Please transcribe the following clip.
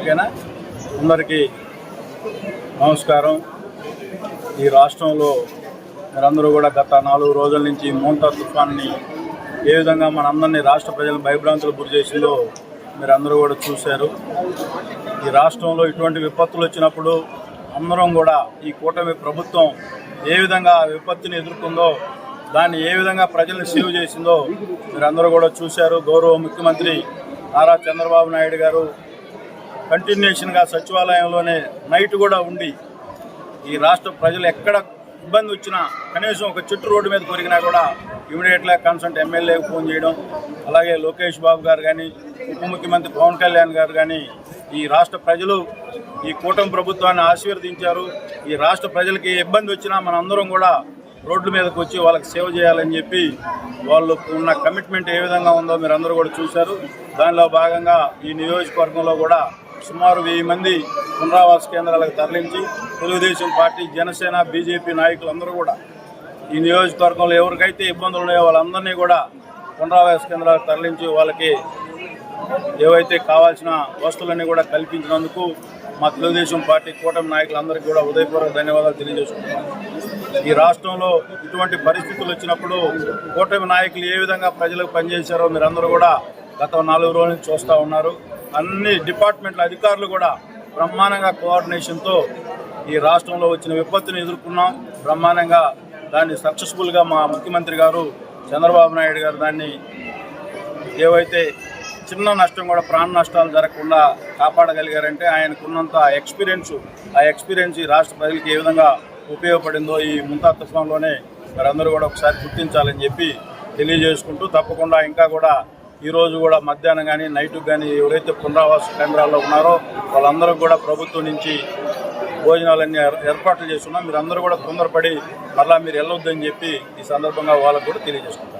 ఓకేనా? అందరికీ నమస్కారం. ఈ రాష్ట్రంలో మీరందరూ కూడా గత నాలుగు రోజుల నుంచి మోంతా తుఫాన్ని ఏ విధంగా మనందరినీ రాష్ట్ర ప్రజలను భయభ్రాంతులు గురి చేసిందో మీరందరూ కూడా చూశారు. ఈ రాష్ట్రంలో ఇటువంటి విపత్తులు వచ్చినప్పుడు అందరం కూడా ఈ కూటమి ప్రభుత్వం ఏ విధంగా ఆ విపత్తుని ఎదుర్కొందో దాన్ని ఏ విధంగా ప్రజల్ని సేవ్ చేసిందో మీరందరూ కూడా చూశారు. గౌరవ ముఖ్యమంత్రి నారా చంద్రబాబు నాయుడు గారు కంటిన్యూషన్గా సచివాలయంలోనే నైట్ కూడా ఉండి ఈ రాష్ట్ర ప్రజలు ఎక్కడ ఇబ్బంది వచ్చినా కనీసం ఒక చెట్టు రోడ్డు మీద కొరిగినా కూడా ఇమీడియట్గా కన్సల్ట్ ఎమ్మెల్యేకి ఫోన్ చేయడం అలాగే లోకేష్ బాబు గారు కానీ ఉప ముఖ్యమంత్రి పవన్ కళ్యాణ్ గారు కానీ ఈ రాష్ట్ర ప్రజలు ఈ కూటమి ప్రభుత్వాన్ని ఆశీర్వదించారు. ఈ రాష్ట్ర ప్రజలకి ఇబ్బంది వచ్చినా మనందరం కూడా రోడ్ల మీదకి వచ్చి వాళ్ళకి సేవ చేయాలని చెప్పి వాళ్ళు ఉన్న కమిట్మెంట్ ఏ విధంగా ఉందో మీరు అందరూ కూడా చూశారు. దానిలో భాగంగా ఈ నియోజకవర్గంలో కూడా సుమారు వెయ్యి మంది పునరావాస కేంద్రాలకు తరలించి తెలుగుదేశం పార్టీ జనసేన బీజేపీ నాయకులు అందరూ కూడా ఈ నియోజకవర్గంలో ఎవరికైతే ఇబ్బందులు ఉన్నాయో వాళ్ళందరినీ కూడా పునరావాస కేంద్రాలకు తరలించి వాళ్ళకి ఏవైతే కావాల్సిన వస్తువులన్నీ కూడా కల్పించినందుకు మా తెలుగుదేశం పార్టీ కూటమి నాయకులందరికీ కూడా ఉదయపూర్వక ధన్యవాదాలు తెలియజేసుకుంటున్నాను ఈ రాష్ట్రంలో ఇటువంటి పరిస్థితులు వచ్చినప్పుడు కూటమి నాయకులు ఏ విధంగా ప్రజలకు పనిచేశారో మీరందరూ కూడా గత నాలుగు రోజుల నుంచి చూస్తూ ఉన్నారు. అన్ని డిపార్ట్మెంట్ల అధికారులు కూడా బ్రహ్మాండంగా కోఆర్డినేషన్తో ఈ రాష్ట్రంలో వచ్చిన విపత్తుని ఎదుర్కొన్నాం. బ్రహ్మాండంగా దాన్ని సక్సెస్ఫుల్గా మా ముఖ్యమంత్రి గారు చంద్రబాబు నాయుడు గారు దాన్ని ఏవైతే చిన్న నష్టం కూడా ప్రాణ నష్టాలు జరగకుండా కాపాడగలిగారంటే ఆయనకున్నంత ఎక్స్పీరియన్స్ ఆ ఎక్స్పీరియన్స్ ఈ రాష్ట్ర ప్రజలకు ఏ విధంగా ఉపయోగపడిందో ఈ ముంతా తుఫాన్లోనే మీరందరూ కూడా ఒకసారి గుర్తించాలని చెప్పి తెలియజేసుకుంటూ తప్పకుండా ఇంకా కూడా ఈరోజు కూడా మధ్యాహ్నం కానీ నైట్ కానీ ఎవరైతే పునరావాస కేంద్రాల్లో ఉన్నారో వాళ్ళందరూ కూడా ప్రభుత్వం నుంచి భోజనాలన్నీ ఏర్- ఏర్పాట్లు చేస్తున్నాం. మీరు అందరూ కూడా తొందరపడి మరలా మీరు వెళ్ళొద్దని చెప్పి ఈ సందర్భంగా వాళ్ళకు కూడా తెలియజేసుకుంటాం.